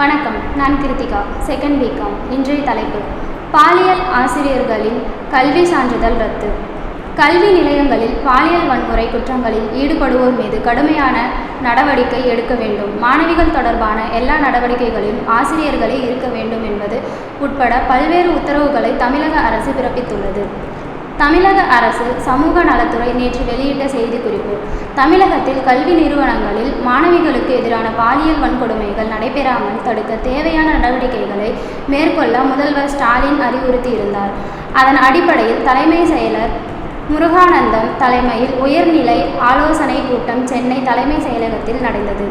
வணக்கம். நான் Kiruthika second BCom இன்றைய தலைப்பு பாலியல் ஆசிரியர்களின் கல்வி சான்றிதழ் ரத்து. கல்வி நிலையங்களில் பாலியல் வன்முறை குற்றங்களில் ஈடுபடுவோர் மீது கடுமையான நடவடிக்கை எடுக்க வேண்டும். மாணவிகள் தொடர்பான எல்லா நடவடிக்கைகளிலும் ஆசிரியர்களே இருக்க வேண்டும் என்பது உட்பட பல்வேறு உத்தரவுகளை தமிழக அரசு பிறப்பித்துள்ளது. தமிழக அரசு சமூக நலத்துறை நேற்று வெளியிட்ட செய்திக்குறிப்பு. தமிழகத்தில் கல்வி நிறுவனங்களில் மாணவிகளுக்கு எதிரான பாலியல் வன்கொடுமைகள் நடைபெறாமல் தடுக்க தேவையான நடவடிக்கைகளை மேற்கொள்ள முதல்வர் ஸ்டாலின் அறிவுறுத்தியிருந்தார். அதன் அடிப்படையில் தலைமை செயலர் முருகானந்தம் தலைமையில் உயர்நிலை ஆலோசனை கூட்டம் சென்னை தலைமை செயலகத்தில் நடந்தது.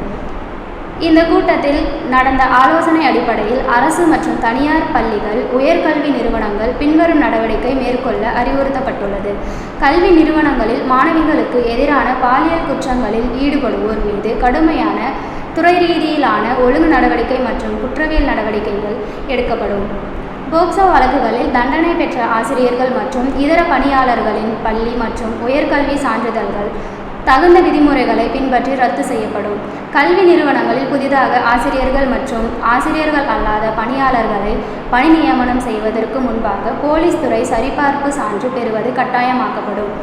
இந்த கூட்டத்தில் நடந்த ஆலோசனை அடிப்படையில் அரசு மற்றும் தனியார் பள்ளிகள் உயர்கல்வி நிறுவனங்கள் பின்வரும் நடவடிக்கை மேற்கொள்ள அறிவுறுத்தப்பட்டுள்ளது. கல்வி நிறுவனங்களில் மாணவிகளுக்கு எதிரான பாலியல் குற்றங்களில் ஈடுபடுவோர் மீது கடுமையான துறை ரீதியிலான ஒழுங்கு நடவடிக்கை மற்றும் குற்றவியல் நடவடிக்கைகள் எடுக்கப்படும். போக்சோ வழக்குகளில் தண்டனை பெற்ற ஆசிரியர்கள் மற்றும் இதர பணியாளர்களின் பள்ளி மற்றும் உயர்கல்வி சான்றிதழ்கள் தகுந்த விதிமுறைகளை பின்பற்றி ரத்து செய்யப்படும். கல்வி நிறுவனங்களில் புதிதாக ஆசிரியர்கள் மற்றும் ஆசிரியர்கள் அல்லாத பணியாளர்களை பணி நியமனம் செய்வதற்கு முன்பாக போலீஸ் துறை சரிபார்ப்பு சான்று பெறுவது கட்டாயமாக்கப்படும்.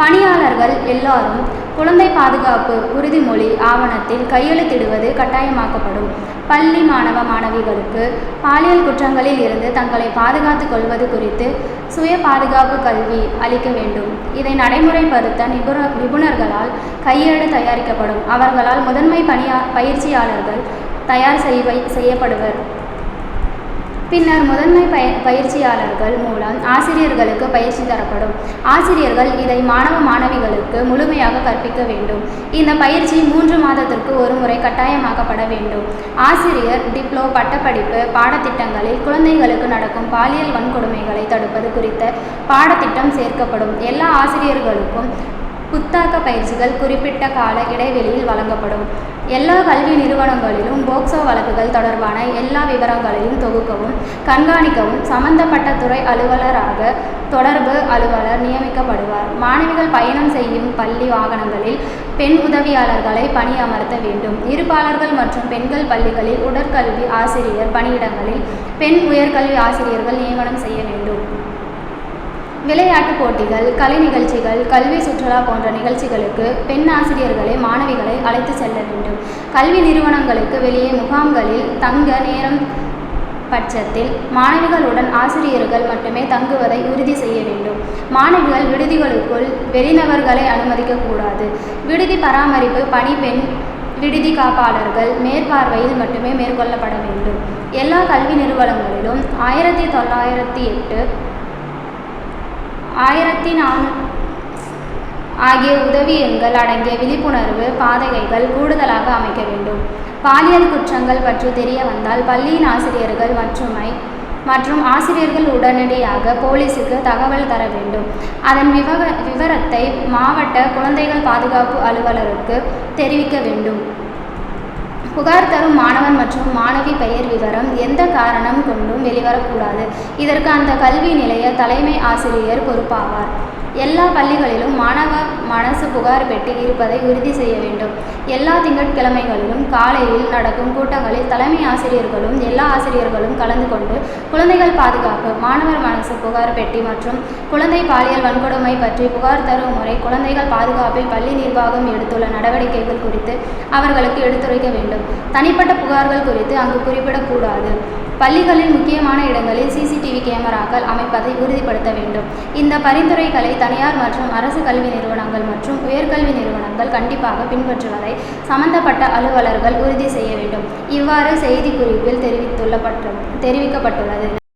பணியாளர்கள் எல்லாரும் குழந்தை பாதுகாப்பு உறுதிமொழி ஆவணத்தில் கையெழுத்திடுவது கட்டாயமாக்கப்படும். பள்ளி மாணவ மாணவிகளுக்கு பாலியல் குற்றங்களில் இருந்து தங்களை பாதுகாத்துக் கொள்வது குறித்து சுய பாதுகாப்பு கல்வி அளிக்க வேண்டும். இதை நடைமுறைப்படுத்த நிபுண நிபுணர்களால் கையேடு தயாரிக்கப்படும். அவர்களால் முதன்மை பணியா பயிற்சியாளர்கள் தயார் செய்வை செய்யப்படுவர். பின்னர் முதன்மை பய பயிற்சியாளர்கள் மூலம் ஆசிரியர்களுக்கு பயிற்சி தரப்படும். ஆசிரியர்கள் இதை மாணவ மாணவிகளுக்கு முழுமையாக கற்பிக்க வேண்டும். இந்த பயிற்சி மூன்று மாதத்திற்கு ஒரு முறை கட்டாயமாக்கப்பட வேண்டும். ஆசிரியர் டிப்ளோ பட்டப்படிப்பு பாடத்திட்டங்களில் குழந்தைகளுக்கு நடக்கும் பாலியல் வன்கொடுமைகளை தடுப்பது குறித்த பாடத்திட்டம் சேர்க்கப்படும். எல்லா ஆசிரியர்களுக்கும் புத்தாக்க பயிற்சிகள் குறிப்பிட்ட கால இடைவெளியில் வழங்கப்படும். எல்லா கல்வி நிறுவனங்களிலும் போக்சோ வழக்குகள் தொடர்பான எல்லா விவரங்களையும் தொகுக்கவும் கண்காணிக்கவும் சம்பந்தப்பட்ட துறை அலுவலராக தொடர்பு அலுவலர் நியமிக்கப்படுவார். மாணவிகள் பயணம் செய்யும் பள்ளி வாகனங்களில் பெண் உதவியாளர்களை பணியமர்த்த வேண்டும். இருப்பாளர்கள் மற்றும் பெண்கள் பள்ளிகளில் உடற்கல்வி ஆசிரியர் பணியிடங்களில் பெண் உயர்கல்வி ஆசிரியர்கள் நியமனம் செய்ய வேண்டும். விளையாட்டு போட்டிகள் கலை நிகழ்ச்சிகள் கல்வி சுற்றுலா போன்ற நிகழ்ச்சிகளுக்கு பெண் ஆசிரியர்களை மாணவிகளை அழைத்து செல்ல வேண்டும். கல்வி நிறுவனங்களுக்கு வெளியே முகாம்களில் தங்க நேரம் பட்சத்தில் மாணவிகளுடன் ஆசிரியர்கள் மட்டுமே தங்குவதை உறுதி செய்ய வேண்டும். மாணவிகள் விடுதிகளுக்குள் வெளிநபர்களை அனுமதிக்கக்கூடாது விடுதி பராமரிப்பு பணி பெண் விடுதி காப்பாளர்கள் மேற்பார்வையில் மட்டுமே மேற்கொள்ளப்பட வேண்டும். எல்லா கல்வி நிறுவனங்களிலும் ஆயிரத்தி தொள்ளாயிரத்தி எட்டு ஆயிரத்தி நானூ ஆகிய உதவியங்கள் அடங்கிய விழிப்புணர்வு பாதகைகள் கூடுதலாக அமைக்க வேண்டும். பாலியல் குற்றங்கள் பற்றி தெரிய வந்தால் பள்ளியின் ஆசிரியர்கள் மற்றுமை மற்றும் ஆசிரியர்கள் உடனடியாக போலீஸுக்கு தகவல் தர வேண்டும். அதன் விவர விவரத்தை மாவட்ட குழந்தைகள் பாதுகாப்பு அலுவலருக்கு தெரிவிக்க வேண்டும். புகார் தரும் மாணவன் மற்றும் மாணவி பெயர் விவரம் எந்த காரணம் கொண்டும் வெளிவரக்கூடாது. இதற்கு அந்த கல்வி நிலைய தலைமை ஆசிரியர் பொறுப்பாவார். எல்லா பள்ளிகளிலும் மாணவ மனசு புகார் பெட்டி இருப்பதை உறுதி செய்ய வேண்டும். எல்லா திங்கட்கிழமைகளிலும் காலையில் நடக்கும் கூட்டங்களில் தலைமை ஆசிரியர்களும் எல்லா ஆசிரியர்களும் கலந்து கொண்டு குழந்தைகள் பாதுகாப்பு மாணவர் மனசு புகார் பெட்டி மற்றும் குழந்தை பாலியல் வன்கொடுமை பற்றி புகார் தரும் முறை குழந்தைகள் பாதுகாப்பில் பள்ளி நிர்வாகம் எடுத்துள்ள நடவடிக்கைகள் குறித்து அவர்களுக்கு எடுத்துரைக்க வேண்டும். தனிப்பட்ட புகார்கள் குறித்து அங்கு குறிப்பிடக்கூடாது. பள்ளிகளில் முக்கியமான இடங்களில் சிசிடிவி கேமராக்கள் அமைப்பதை உறுதிப்படுத்த வேண்டும். இந்த பரிந்துரைகளை தனியார் மற்றும் அரசு கல்வி நிறுவனங்கள் மற்றும் உயர்கல்வி நிறுவனங்கள் கண்டிப்பாக பின்பற்றுவதை சம்பந்தப்பட்ட அலுவலர்கள் உறுதி செய்ய வேண்டும். இவ்வாறு செய்திக்குறிப்பில் தெரிவித்துள்ள தெரிவிக்கப்பட்டுள்ளது.